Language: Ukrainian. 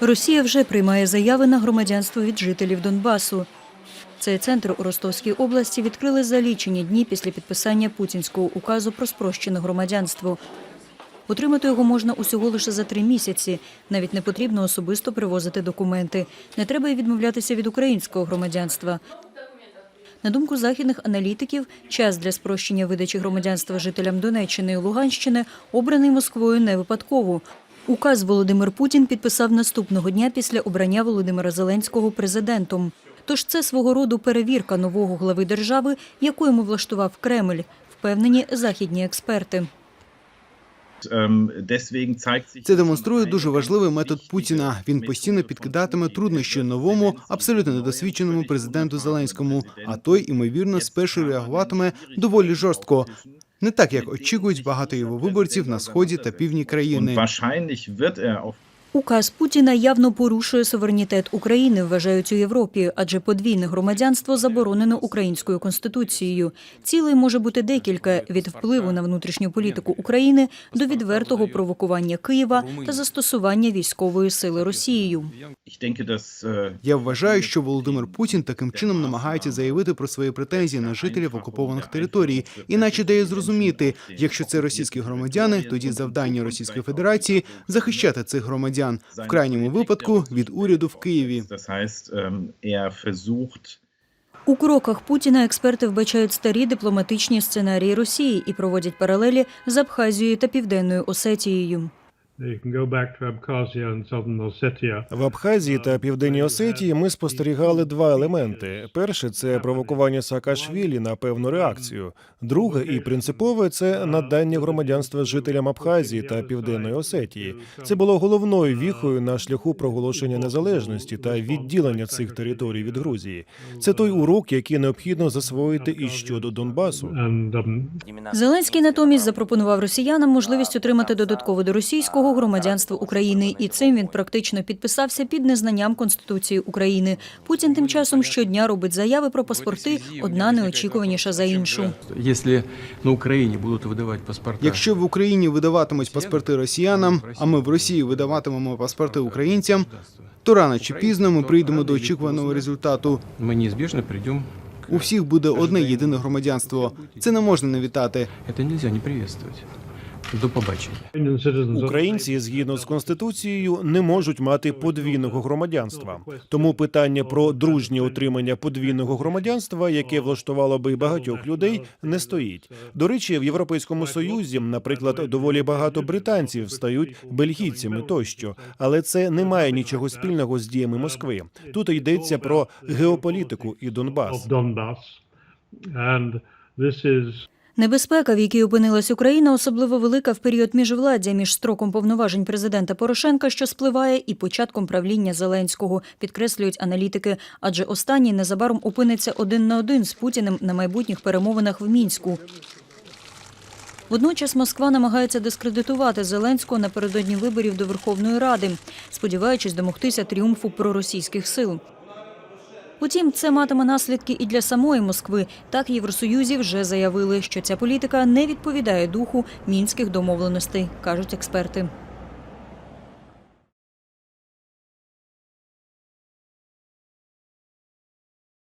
Росія вже приймає заяви на громадянство від жителів Донбасу. Цей центр у Ростовській області відкрили за лічені дні після підписання путінського указу про спрощене громадянство. Отримати його можна усього лише за три місяці. Навіть не потрібно особисто привозити документи. Не треба й відмовлятися від українського громадянства. На думку західних аналітиків, час для спрощення видачі громадянства жителям Донеччини і Луганщини обраний Москвою не випадково. Указ Володимир Путін підписав наступного дня після обрання Володимира Зеленського президентом. Тож це свого роду перевірка нового глави держави, яку йому влаштував Кремль, впевнені західні експерти. Це демонструє дуже важливий метод Путіна. Він постійно підкидатиме труднощі новому, абсолютно недосвідченому президенту Зеленському. А той, ймовірно, спершу реагуватиме доволі жорстко. Не так, як очікують багато його виборців на сході та півдні країни. Указ Путіна явно порушує суверенітет України, вважають у Європі, адже подвійне громадянство заборонено українською конституцією. Цілей може бути декілька від впливу на внутрішню політику України до відвертого провокування Києва та застосування військової сили Росією. Äh, Я вважаю, що Володимир Путін таким чином намагається заявити про свої претензії на жителів окупованих територій, іначе дає зрозуміти, якщо це російські громадяни, тоді завдання Російської Федерації захищати цих громадян в крайньому випадку від уряду в Києві. ähm, er У кроках Путіна експерти вбачають старі дипломатичні сценарії Росії і проводять паралелі з Абхазією та Південною Осетією. В Абхазії та Південній Осетії ми спостерігали два елементи: перше це провокування Саакашвілі на певну реакцію. Друге і принципове це надання громадянства жителям Абхазії та Південної Осетії. Це було головною віхою на шляху проголошення незалежності та відділення цих територій від Грузії. Це той урок, який необхідно засвоїти і щодо Донбасу. Um, Зеленський натомість запропонував росіянам можливість отримати додатково до російського громадянство України, і цим він практично підписався під незнанням Конституції України. Путін тим часом щодня робить заяви про паспорти, одна неочікуваніша за іншу. Если на Украине будут выдавать паспорта, Якщо в Україні видаватимуть паспорти росіянам, а ми в Росії видаватимемо паспорти українцям, то рано чи пізно ми прийдемо до очікуваного результату. мы неизбежно придем к... У всіх буде одне єдине громадянство. Це не можна не вітати. Это нельзя не приветствовать. До побачення. Українці згідно з конституцією не можуть мати подвійного громадянства. Тому питання про дружнє отримання подвійного громадянства, яке влаштувало би багатьох людей, не стоїть. До речі, в Європейському Союзі, наприклад, доволі багато британців стають бельгійцями тощо, але це не має нічого спільного з діями Москви. Тут йдеться про геополітику і Донбас. of Небезпека, в якій опинилась Україна, особливо велика в період міжвладдя між строком повноважень президента Порошенка, що спливає, і початком правління Зеленського, підкреслюють аналітики. Адже останній незабаром опиниться один на один з Путіним на майбутніх перемовинах в мінську. Водночас Москва намагається дискредитувати Зеленського напередодні виборів до Верховної Ради, сподіваючись домогтися тріумфу проросійських сил. Утім, це матиме наслідки і для самої Москви. Так Євросоюзі вже заявили, що ця політика не відповідає духу мінських домовленостей, кажуть експерти.